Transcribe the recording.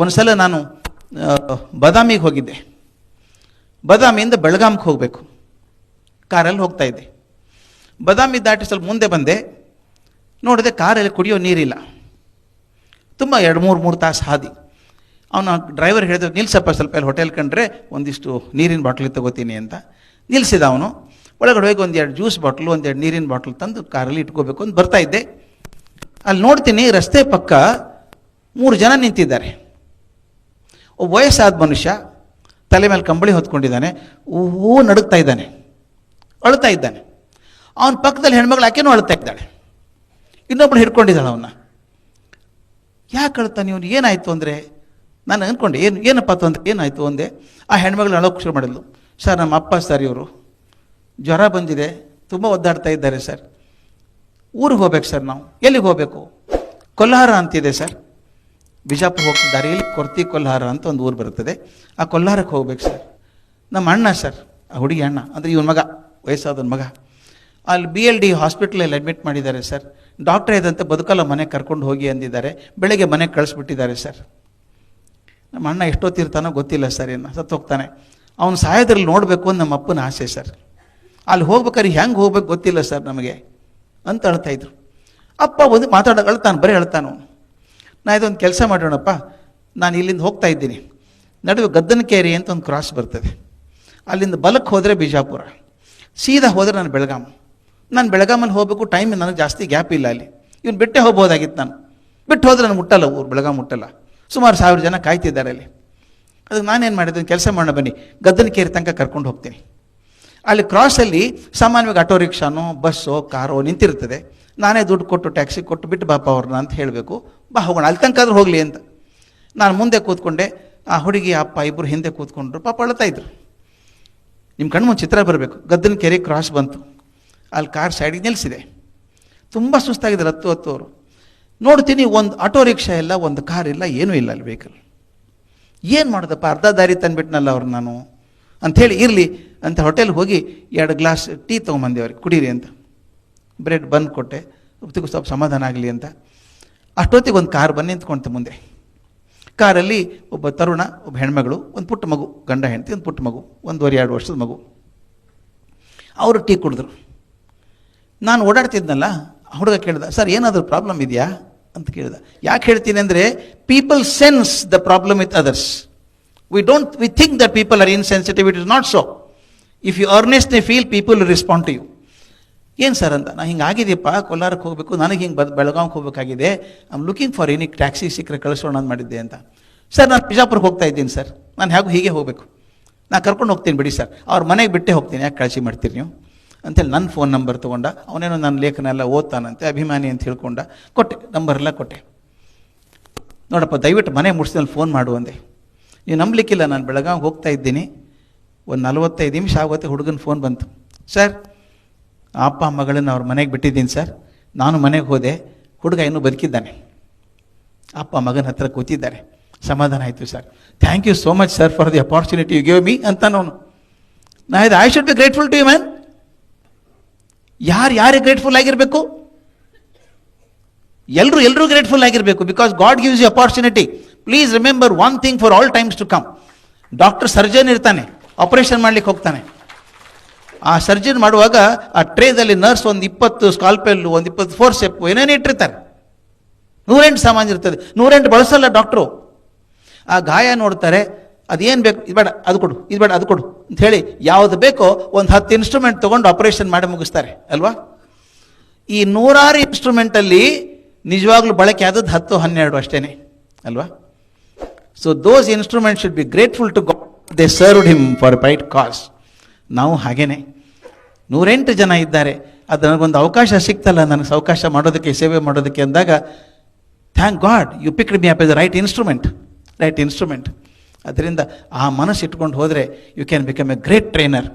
ಒಂದು ಸಲ ನಾನು ಬದಾಮಿಗೆ ಹೋಗಿದ್ದೆ. ಬಾದಾಮಿಯಿಂದ ಬೆಳಗಾಂಗೆ ಹೋಗಬೇಕು. ಕಾರಲ್ಲಿ ಹೋಗ್ತಾ ಇದ್ದೆ. ಬಾದಾಮಿ ದಾಟಿ ಸ್ವಲ್ಪ ಮುಂದೆ ಬಂದೆ. ನೋಡಿದೆ ಕಾರಲ್ಲಿ ಕುಡಿಯೋ ನೀರಿಲ್ಲ. ತುಂಬ ಎರಡು, ಮೂರು ಮೂರು ತಾಸು ಹಾದಿ. ಅವನ ಡ್ರೈವರ್ ಹೇಳಿದ್ರು, ನಿಲ್ಸಪ್ಪ, ಸ್ವಲ್ಪ ಅಲ್ಲಿ ಹೋಟೆಲ್ ಕಂಡ್ರೆ ಒಂದಿಷ್ಟು ನೀರಿನ ಬಾಟ್ಲಿ ತಗೋತೀನಿ ಅಂತ. ನಿಲ್ಸಿದ ಅವನು. ಒಳಗಡೆ ಹೋಗಿ ಒಂದೆರಡು ಜ್ಯೂಸ್ ಬಾಟ್ಲು, ಒಂದೆರಡು ನೀರಿನ ಬಾಟ್ಲು ತಂದು ಕಾರಲ್ಲಿ ಇಟ್ಕೋಬೇಕು ಅಂತ ಬರ್ತಾ ಇದ್ದೆ. ಅಲ್ಲಿ ನೋಡ್ತೀನಿ ರಸ್ತೆ ಪಕ್ಕ ಮೂರು ಜನ ನಿಂತಿದ್ದಾರೆ. ವಯಸ್ಸಾದ ಮನುಷ್ಯ ತಲೆ ಮೇಲೆ ಕಂಬಳಿ ಹೊತ್ಕೊಂಡಿದ್ದಾನೆ ಹೂ ನಡುಗ್ತಾ ಇದ್ದಾನೆ ಅಳ್ತಾ ಇದ್ದಾನೆ. ಅವನ ಪಕ್ಕದಲ್ಲಿ ಹೆಣ್ಮಗಳು ಆಕೆನೂ ಅಳ್ತಾ ಇದ್ದಾಳೆ. ಇನ್ನೊಬ್ಬಳು ಹಿಡ್ಕೊಂಡಿದ್ದಾಳೆ ಅವನ್ನ. ಯಾಕೆ ಅಳ್ತಾನೆ ಇವನು ಏನಾಯಿತು ಅಂದರೆ, ನಾನು ಅಂದ್ಕೊಂಡೆ ಏನು, ಏನಪ್ಪ ತೊಂದರೆ ಏನಾಯಿತು ಅಂದೆ ಆ ಹೆಣ್ಮಗಳು ಅಳೋಕೆ ಶುರು ಮಾಡಿದ್ಲು. ಸರ್, ನಮ್ಮ ಅಪ್ಪ, ಸರ್, ಇವರು, ಜ್ವರ ಬಂದಿದೆ, ತುಂಬ ಒದ್ದಾಡ್ತಾ ಇದ್ದಾರೆ, ಸರ್. ಊರಿಗೆ ಹೋಗ್ಬೇಕು, ಸರ್, ನಾವು. ಎಲ್ಲಿಗೆ ಹೋಗಬೇಕು? ಕೊಲ್ಹಾರ ಅಂತಿದೆ, ಸರ್. ಬಿಜಾಪುರ ಹೋಗ್ತಾ ದಾರಿಯಲ್ಲಿ ಕೊರ್ತಿ ಕೊಲ್ಲಾರ ಅಂತ ಒಂದು ಊರು ಬರುತ್ತದೆ. ಆ ಕೊಲ್ಲಾರಕ್ಕೆ ಹೋಗ್ಬೇಕು ಸರ್. ನಮ್ಮ ಅಣ್ಣ ಸರ್, ಆ ಹುಡುಗಿ ಅಣ್ಣ, ಅಂದರೆ ಇವನ ಮಗ, ವಯಸ್ಸಾದವನ ಮಗ. ಅಲ್ಲಿ ಬಿ ಎಲ್ ಡಿ ಹಾಸ್ಪಿಟ್ಲಲ್ಲಿ ಅಡ್ಮಿಟ್ ಮಾಡಿದ್ದಾರೆ ಸರ್. ಡಾಕ್ಟ್ರೇ ಇದಂತೆ ಬದುಕಲ್ಲ ಮನೆಗೆ ಕರ್ಕೊಂಡು ಹೋಗಿ ಅಂದಿದ್ದಾರೆ. ಬೆಳಗ್ಗೆ ಮನೆಗೆ ಕಳಿಸ್ಬಿಟ್ಟಿದ್ದಾರೆ ಸರ್. ನಮ್ಮ ಅಣ್ಣ ಎಷ್ಟೊತ್ತಿರ್ತಾನೋ ಗೊತ್ತಿಲ್ಲ ಸರ್ ಇನ್ನು ಸತ್ತೋಗ್ತಾನೆ ಅವನು ಸಾಯೋದ್ರಲ್ಲಿ ನೋಡಬೇಕು ಅಂತ ನಮ್ಮ ಅಪ್ಪನ ಆಸೆ ಸರ್. ಅಲ್ಲಿ ಹೋಗ್ಬೇಕಾದ್ರೆ ಹೆಂಗೆ ಹೋಗ್ಬೇಕು ಗೊತ್ತಿಲ್ಲ ಸರ್ ನಮಗೆ ಅಂತ ಹೇಳ್ತಾಯಿದ್ರು ಅಪ್ಪ ಒಂದು ಮಾತಾಡೋ ಹೇಳ್ತಾನೆ ಬರೀ ಅಳ್ತಾನು ನಾ ಇದೊಂದು ಕೆಲಸ ಮಾಡೋಣಪ್ಪ. ನಾನು ಇಲ್ಲಿಂದ ಹೋಗ್ತಾ ಇದ್ದೀನಿ. ನಡುವೆ ಗದ್ದನಕೇರಿ ಅಂತ ಒಂದು ಕ್ರಾಸ್ ಬರ್ತದೆ. ಅಲ್ಲಿಂದ ಬಲಕ್ಕೆ ಹೋದರೆ ಬಿಜಾಪುರ. ಸೀದಾ ಹೋದರೆ ನಾನು ಬೆಳಗಾಂ. ನಾನು ಬೆಳಗಾಮಲ್ಲಿ ಹೋಗಬೇಕು ಟೈಮ್ ನನಗೆ ಜಾಸ್ತಿ ಗ್ಯಾಪ್ ಇಲ್ಲ ಅಲ್ಲಿ. ಇವ್ನು ಬಿಟ್ಟೆ ಹೋಗ್ಬೋದಾಗಿತ್ತು ನಾನು. ಬಿಟ್ಟು ಹೋದ್ರೆ ನಾನು ಮುಟ್ಟಲ್ಲ ಊರು, ಬೆಳಗಾಂ ಮುಟ್ಟಲ್ಲ. ಸುಮಾರು ಸಾವಿರ ಜನ ಕಾಯ್ತಿದ್ದಾರೆ ಅಲ್ಲಿ. ಅದಕ್ಕೆ ನಾನೇನು ಮಾಡಿದೆ ಕೆಲಸ ಮಾಡೋಣ ಬನ್ನಿ. ಗದ್ದನಕೇರಿ ತನಕ ಕರ್ಕೊಂಡು ಹೋಗ್ತೀನಿ. ಅಲ್ಲಿ ಕ್ರಾಸಲ್ಲಿ ಸಾಮಾನ್ಯವಾಗಿ ಆಟೋ ರಿಕ್ಷಾನೋ, ಬಸ್ಸೋ, ಕಾರೋ ನಿಂತಿರ್ತದೆ ನಾನೇ ದುಡ್ಡು ಕೊಟ್ಟು ಟ್ಯಾಕ್ಸಿ ಕೊಟ್ಟು ಬಿಟ್ಟು ಬಾಪ ಅವ್ರನ್ನ ಅಂತ ಹೇಳಬೇಕು. ಬಾ ಹೋಗೋಣ, ಅಲ್ಲಿ ತನಕ ಆದರೂ ಹೋಗಲಿ ಅಂತ. ನಾನು ಮುಂದೆ ಕೂತ್ಕೊಂಡೆ, ಆ ಹುಡುಗಿ, ಅಪ್ಪ ಇಬ್ಬರು ಹಿಂದೆ ಕೂತ್ಕೊಂಡ್ರು, ಪಾಪ ಅಳ್ತಾ ಇದ್ರು. ನಿಮ್ಮ ಒಂದು ಚಿತ್ರ ಬರಬೇಕು. ಗದ್ದನ ಕೆರೆ ಕ್ರಾಸ್ ಬಂತು. ಅಲ್ಲಿ ಕಾರ್ ಸೈಡಿಗೆ ನಿಲ್ಲಿಸಿದೆ ತುಂಬ ಸುಸ್ತಾಗಿದ್ದಾರೆ ಹತ್ತು ಹತ್ತು ಅವರು. ನೋಡ್ತೀನಿ ಒಂದು ಆಟೋ ರಿಕ್ಷಾ ಇಲ್ಲ, ಒಂದು ಕಾರ್ ಇಲ್ಲ, ಏನೂ ಇಲ್ಲ ಅಲ್ಲಿ ವೆಹಿಕಲ್ ಏನು ಮಾಡೋದಪ್ಪ? ಅರ್ಧ ದಾರಿ ತಂದುಬಿಟ್ನಲ್ಲ ಅವ್ರು ನಾನು? ಅಂಥೇಳಿ, ಇರಲಿ ಅಂತ ಹೋಟೆಲ್ಗೆ ಹೋಗಿ ಎರಡು ಗ್ಲಾಸ್ ಟೀ ತೊಗೊಂಬಂದೆ ಅವ್ರಿಗೆ, ಕುಡೀರಿ ಅಂತ. ಬ್ರೆಡ್ ಬಂದು ಕೊಟ್ಟೆ. ಉಪ್ತಿಗೂ ಸ್ವಲ್ಪ ಸಮಾಧಾನ ಆಗಲಿ ಅಂತ. ಅಷ್ಟೊತ್ತಿಗೆ ಒಂದು ಕಾರ್ ಬಂದು ನಿಂತ್ಕೊಂತ ಮುಂದೆ. ಕಾರಲ್ಲಿ ಒಬ್ಬ ತರುಣ, ಒಬ್ಬ ಹೆಣ್ಮಗಳು, ಒಂದು ಪುಟ್ಟ ಮಗು, ಗಂಡ ಹೆಂಡತಿ, ಒಂದು ಪುಟ್ಟ ಮಗು, ಒಂದೂವರೆ ಎರಡು ವರ್ಷದ ಮಗು. ಅವರು ಟೀ ಕುಡಿದ್ರು. ನಾನು ಓಡಾಡ್ತಿದ್ನಲ್ಲ ಹುಡುಗ ಕೇಳ್ದ, ಸರ್, ಏನಾದರೂ ಪ್ರಾಬ್ಲಮ್ ಇದೆಯಾ? ಅಂತ ಕೇಳಿದ. ಯಾಕೆ ಹೇಳ್ತೀನಿ ಅಂದರೆ people sense the problem with others we don't we think that people are insensitive it is not so if you earnestly feel people respond to you ಏನು ಸರ್ ಅಂತ? ನಾ ಹಿಂಗೆ ಆಗಿದೆಯಪ್ಪ ಕೋಲಾರಕ್ಕೆ ಹೋಗಬೇಕು, ನನಗೆ ಹಿಂಗೆ ಬದ್ ಬೆಳಗಾವಿಗೆ ಹೋಗಬೇಕಾಗಿದೆ I am looking for any taxi ಸಿಕ್ಕರೆ ಕಳಿಸೋಣ ಅಂತ ಮಾಡಿದ್ದೆ ಅಂತ. ಸರ್, ನಾನು ಬಿಜಾಪುರಕ್ಕೆ ಹೋಗ್ತಾ ಇದ್ದೀನಿ ಸರ್. ನಾನು ಹೇಗೂ ಹೀಗೆ ಹೋಗಬೇಕು. ನಾನು ಕರ್ಕೊಂಡು ಹೋಗ್ತೀನಿ ಬಿಡಿ ಸರ್. ಅವ್ರ ಮನೆಗೆ ಬಿಟ್ಟೆ ಹೋಗ್ತೀನಿ, ಯಾಕೆ ಕಳಿಸಿ ಮಾಡ್ತೀರಿ ನೀವು? ಅಂತೇಳಿ ನನ್ನ ಫೋನ್ ನಂಬರ್ ತೊಗೊಂಡ, ಅವನೇನೋ ನನ್ನ ಲೇಖನ ಎಲ್ಲ ಓದ್ತಾನಂತೆ, ಅಭಿಮಾನಿ ಅಂತ ಹೇಳ್ಕೊಂಡ, ಕೊಟ್ಟೆ ನಂಬರ್ ಎಲ್ಲ ಕೊಟ್ಟೆ. ನೋಡಪ್ಪ, ದಯವಿಟ್ಟು ಮನೆ ಮುಗಿಸಿದಲ್ಲಿ ಫೋನ್ ಮಾಡು ಅಂದೆ. ನೀವು ನಂಬಲಿಕ್ಕಿಲ್ಲ, ನಾನು ಬೆಳಗಾವಿ ಹೋಗ್ತಾ ಇದ್ದೀನಿ. ಒಂದು ನಲವತ್ತೈದು ನಿಮಿಷ ಆಗುತ್ತೆ, ಹುಡುಗನ ಫೋನ್ ಬಂತು. ಸರ್ ಅಪ್ಪ ಮಗಳನ್ನು ಅವ್ರ ಮನೆಗೆ ಬಿಟ್ಟಿದ್ದೀನಿ ಸರ್. ನಾನು ಮನೆಗೆ ಹೋದೆ. ಹುಡುಗ ಇನ್ನೂ ಬದುಕಿದ್ದಾನೆ. ಅಪ್ಪ ಮಗನ ಹತ್ರ ಕೂತಿದ್ದಾರೆ. ಸಮಾಧಾನ ಆಯಿತು sir. Thank you so much sir for the opportunity you give me ಅಂತ ನಾನು ನಾ ಇದು I should be grateful to you man ಯಾರು ಯಾರಿಗೆ ಗ್ರೇಟ್ಫುಲ್ ಆಗಿರಬೇಕು? ಎಲ್ಲರೂ ಎಲ್ಲರೂ ಗ್ರೇಟ್ಫುಲ್ ಆಗಿರಬೇಕು. Because God gives you opportunity please remember one thing for all times to come doctor surgeon ಇರ್ತಾನೆ. ಆಪರೇಷನ್ ಮಾಡ್ಲಿಕ್ಕೆ ಹೋಗ್ತಾನೆ. ಆ ಸರ್ಜನ್ ಮಾಡುವಾಗ ಆ ಟ್ರೇದಲ್ಲಿ ನರ್ಸ್ ಒಂದು ಇಪ್ಪತ್ತು ಸ್ಕಾಲ್ಪೆಲ್ಲು ಒಂದು ಇಪ್ಪತ್ತು ಫೋರ್ ಸ್ಟೆಪ್ ಏನೇನು ಇಟ್ಟಿರ್ತಾರೆ. ನೂರೆಂಟು ಸಾಮಾನು ಇರ್ತದೆ. ನೂರೆಂಟು ಬಳಸಲ್ಲ ಡಾಕ್ಟ್ರು ಆ ಗಾಯ ನೋಡ್ತಾರೆ, ಅದೇನು ಬೇಕು, ಇದು ಬೇಡ, ಅದು ಕೊಡು, ಇದು ಬೇಡ, ಅದು ಕೊಡು ಅಂತ ಹೇಳಿ ಯಾವುದು ಬೇಕೋ ಒಂದು ಹತ್ತು ಇನ್ಸ್ಟ್ರೂಮೆಂಟ್ ತೊಗೊಂಡು ಆಪರೇಷನ್ ಮಾಡಿ ಮುಗಿಸ್ತಾರೆ, ಅಲ್ವಾ? ಈ ನೂರಾರು ಇನ್ಸ್ಟ್ರೂಮೆಂಟಲ್ಲಿ ನಿಜವಾಗ್ಲೂ ಬಳಕೆ ಆದದ್ದು ಹತ್ತು, ಹನ್ನೆರಡು ಅಷ್ಟೇ ಅಲ್ವಾ? So those instrument should be grateful to God they served him for because ನಾವು ಹಾಗೇನೆ. ನೂರೆಂಟು ಜನ ಇದ್ದಾರೆ. ಅದು ನನಗೊಂದು ಅವಕಾಶ ಸಿಗ್ತಲ್ಲ ನನಗೆ ಅವಕಾಶ ಮಾಡೋದಕ್ಕೆ, ಸೇವೆ ಮಾಡೋದಕ್ಕೆ ಅಂದಾಗ thank God you picked me up as right instrument right instrument ಅದರಿಂದ ಆ ಮನಸ್ಸು ಇಟ್ಕೊಂಡು ಹೋದರೆ you can become a great trainer